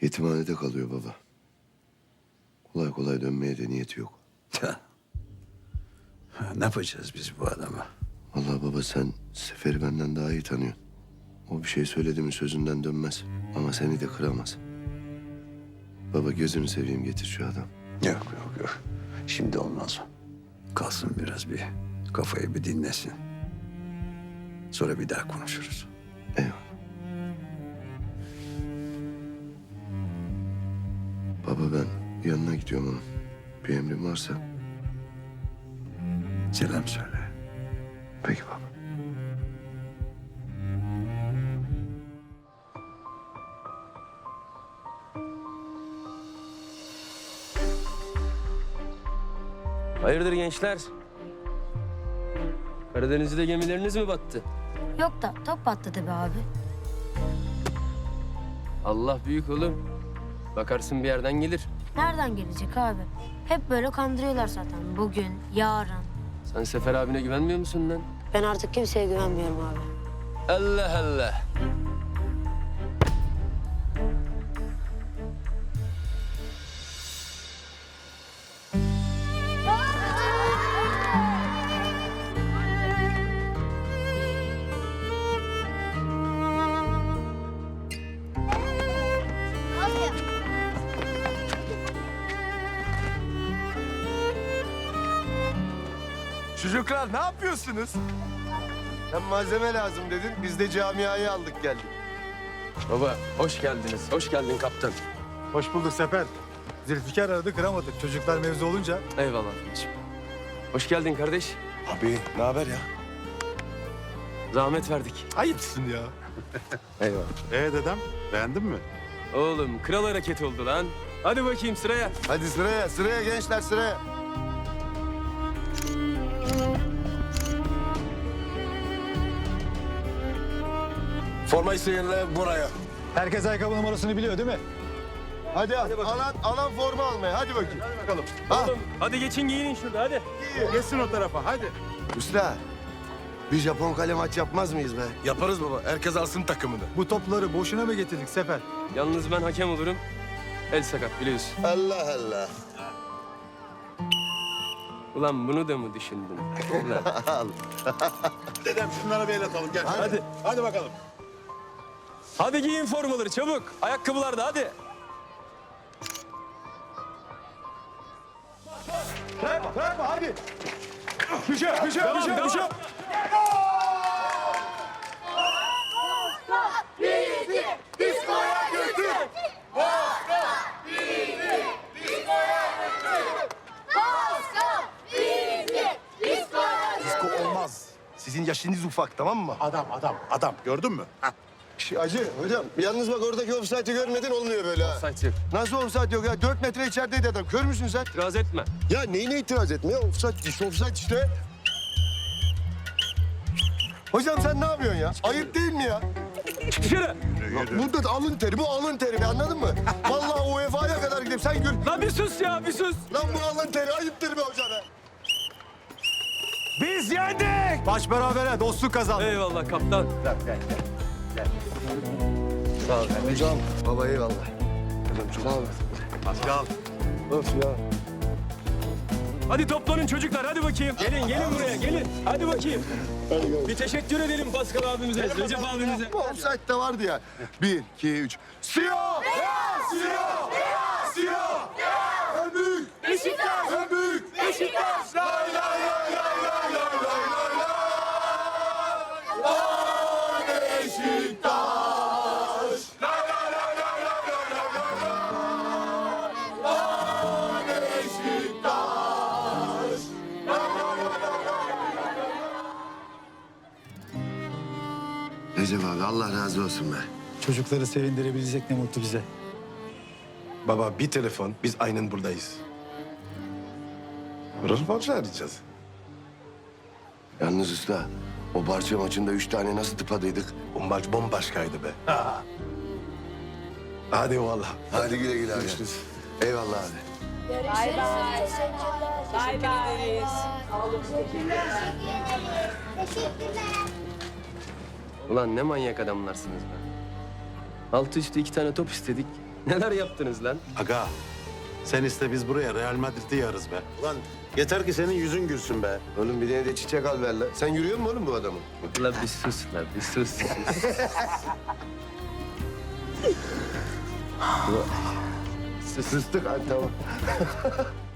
Yetimhanede kalıyor baba. Kolay kolay dönmeye de niyeti yok. Ya. Ne yapacağız biz bu adama? Vallahi baba sen Sefer'i benden daha iyi tanıyorsun. O bir şey söyledi mi sözünden dönmez. Ama seni de kıramaz. Baba gözünü seveyim getir şu adam. Yok yok yok. Şimdi olmaz. Kalsın biraz bir kafayı bir dinlesin. Sonra bir daha konuşuruz. Baba ben yanına gidiyorum onun. Bir emrin varsa. Selam söyle. Peki baba. Hayırdır gençler? Karadeniz'de gemileriniz mi battı? Yok da top patladı be abi. Allah büyük oğlum. Bakarsın bir yerden gelir. Nereden gelecek abi? Hep böyle kandırıyorlar zaten. Bugün, yarın. Sen Sefer abine güvenmiyor musun lan? Ben artık kimseye güvenmiyorum abi. Allah Allah. Çocuklar ne yapıyorsunuz? Sen malzeme lazım dedin. Biz de camiayı aldık geldik. Baba hoş geldiniz. Hoş geldin kaptan. Hoş bulduk Sefer. Zülfikar aradı kıramadık. Çocuklar mevzu olunca Eyvallah kardeşim. Hoş geldin kardeş. Abi ne haber ya? Zahmet verdik. ayıpsın ya. Eyvallah. Ee dedem beğendin mi? Oğlum kral hareket oldu lan. Hadi bakayım sıraya. Hadi sıraya, sıraya gençler sıraya. Formayı seyirle buraya. Herkes ayakkabı numarasını biliyor değil mi? Hadi, alan, alan forma almaya. Hadi bakayım. Hadi bakalım. Ha, Oğlum hadi geçin giyinin şurada hadi. Geçsin o tarafa hadi. Usta. Bir Japon kale maç yapmaz mıyız be? Yaparız baba. Herkes alsın takımını. Bu topları boşuna mı getirdik Sefer? Yalnız ben hakem olurum. El sakat biliyorsun. Allah Allah. Ulan bunu da mı düşündün? Ulan. Dedem şunlara bir el atalım gel. Hadi. Hadi bakalım. Hadi giyin formaları çabuk. Ayakkabılar da hadi. Bırakma bırakma hadi. Devam, köşe devam. köşe. Disko olmaz. Sizin yaşınız ufak tamam mı? Adam adam adam gördün mü? Hah. Şş, Acı hocam yalnız bak oradaki offside'ı görmedin olmuyor böyle ha. Offside yok. Nasıl offside yok ya? Dört metre içerideydi adam. Kör müsün sen? İtiraz etme. Ya neyine itiraz etme ya? Offside işte, offside işte. Hocam sen ne yapıyorsun ya? Ayıp değil mi ya? Çık dışarı. Burada da alın teri, bu alın teri anladın mı? Vallahi UEFA'ya kadar gidip sen gör. Lan bir sus ya bir sus. Lan bu alın teri ayıptır be hocam be. Biz yendik. Maç berabere dostluk kazandı. Eyvallah kaptan. Hocam. Baba eyvallah. Hocam çok sağ ol. Pascal. Of ya. Hadi toplanın çocuklar hadi bakayım. Gelin gelin buraya gelin. Hadi bakayım. Bir teşekkür edelim Pascal abimize, Recep abimize. Bu offside'de vardı ya. Bir, iki, üç. Siyah! Siyah! Recep abi Allah razı olsun be. Çocukları sevindirebilecek ne mutlu bize. Baba bir telefon, biz aynen buradayız. Rıfat arayacağız. Yalnız usta o parça maçında üç tane nasıl tıpadıydık? O maç bombaşkaydı be. Hadi valla. Hadi güle güle abi. Eyvallah abi. Bay bay. Bay bay. Ulan ne manyak adamlarsınız be. Altı üstü iki tane top istedik. Neler yaptınız lan? Aga sen iste biz buraya Real Madrid'i yarız be. Ulan yeter ki senin yüzün gülsün be. Oğlum bir tane de çiçek al ver lan. Sen yürüyor musun oğlum bu adamı? Lan bir sus lan bir sus. Sıstık hadi tamam.